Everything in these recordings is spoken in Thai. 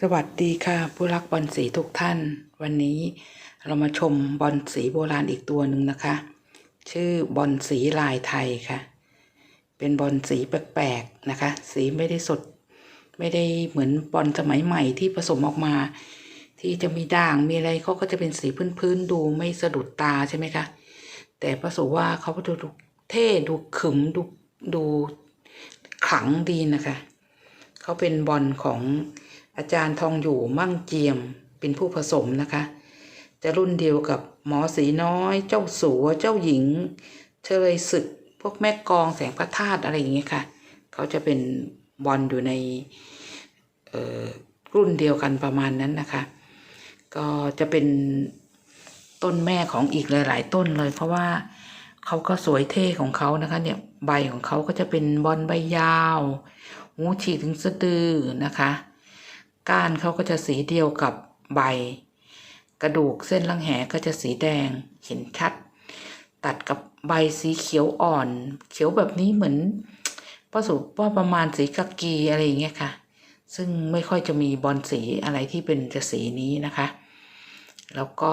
สวัสดีค่ะ ผู้รักบอลสีทุกท่าน วันนี้เรามาชมบอลสีโบราณอีกตัวหนึ่งนะคะ ชื่อบอลสีลายไทยค่ะ เป็นบอลสีแปลกๆนะคะ สีไม่ได้สด ไม่ได้เหมือนบอลสมัยใหม่ที่ผสมออกมา ที่จะมีด่างมีอะไรเขาก็จะเป็นสีพื้นๆดูไม่สะดุดตาใช่ไหมคะแต่ประสูว่าเขาดูดูเท่ดูขึมดูดูขลังดีนะคะเขาเป็นบอลของ อาจารย์ทองอยู่มั่งเจียมเป็นผู้ผสมนะคะ จะรุ่นเดียวกับหมอสีน้อย เจ้าสัวเจ้าหญิงเชลยศึก พวกแม่กองแสงพระธาตุอะไรอย่างเงี้ยค่ะ เขาจะเป็นบอลอยู่ในรุ่นเดียวกันประมาณนั้นนะคะ ก็จะเป็นต้นแม่ของอีกหลาย ๆ ต้นเลย เพราะว่าเขาก็สวยเท่ของเขานะคะ เนี่ยใบของเขาก็จะเป็นบอลใบยาว หูฉีกถึงสะดือนะคะ ก้านเขาก็จะสีเดียวกับใบ กระดูกเส้นรังแหก็จะสีแดงเห็นชัด ตัดกับใบสีเขียวอ่อน เขียวแบบนี้เหมือนประสูว่าประมาณสีกากีอะไรอย่างเงี้ยค่ะ ซึ่งไม่ค่อยจะมีบอลสีอะไรที่เป็นจะสีนี้นะคะ แล้วก็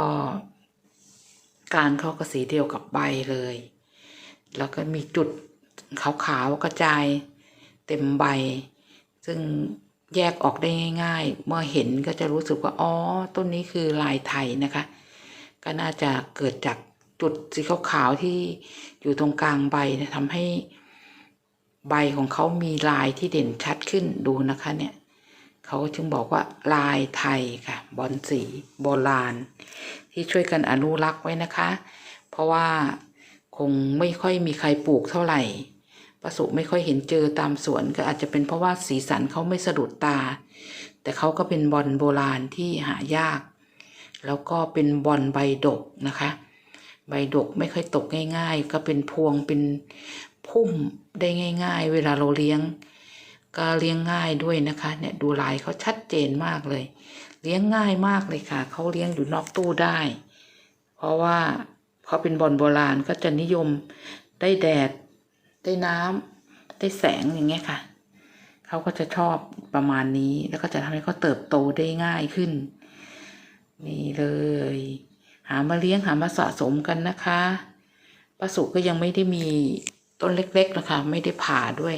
การเขาก็สีเดียวกับใบเลย แล้วก็มีจุดขาวๆกระจายเต็มใบ ซึ่ง แยกออกได้ง่ายๆ เมื่อเห็นก็จะรู้สึกว่า อ๋อ ต้นนี้คือลายไทยนะคะ ก็น่าจะเกิดจากจุดสีขาวๆที่อยู่ตรงกลางใบนยทำให้ใบของเขามีลายที่เด่นชัดขึ้นดูนะคะเนี่ยเขาจึงบอกว่าลายไทยค่ะ บอลสีโบราณ ที่ช่วยกันอนุรักษ์ไว้นะคะ เพราะว่าคงไม่ค่อยมีใครปลูกเท่าไหร่ ประสุไม่ค่อยเห็นเจอตามสวนก็อาจจะเป็นเพราะว่าสีสันเขาไม่สะดุดตา แต่เขาก็เป็นบอลโบราณที่หายาก แล้วก็เป็นบอลใบดกนะคะ ใบดกไม่ค่อยตกง่าย ๆ ก็เป็นพวงเป็นพุ่มได้ง่าย ๆ เวลาเราเลี้ยง ก็เลี้ยงง่ายด้วยนะคะเนี่ยดูลายเขาชัดเจนมากเลย เลี้ยงง่ายมากเลยค่ะเขาเลี้ยงอยู่นอกตู้ได้ เพราะว่าเขาเป็นบอลโบราณก็จะนิยมได้แดด ได้น้ำได้แสงอย่างเงี้ยค่ะ เขาก็จะชอบประมาณนี้แล้วก็จะทำให้เขาเติบโตได้ง่ายขึ้น นี่เลย หามาเลี้ยงหามาสะสมกันนะคะป้าสุก็ยังไม่ได้มีต้นเล็กๆนะคะ ไม่ได้ผ่าด้วย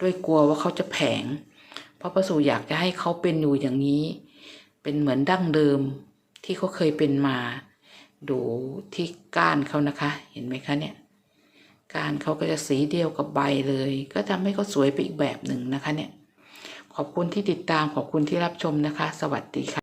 ด้วยกลัวว่าเขาจะแผง เพราะป้าสุอยากจะให้เขาเป็นอยู่อย่างนี้ เป็นเหมือนดั้งเดิมที่เขาเคยเป็นมา ดูที่ก้านเขานะคะ เห็นไหมคะเนี่ย การเขาก็จะสีเดียวกับใบเลย ก็ทำให้เขาสวยไปอีกแบบหนึ่งนะคะเนี่ย ขอบคุณที่ติดตามขอบคุณที่รับชมนะคะ สวัสดีค่ะ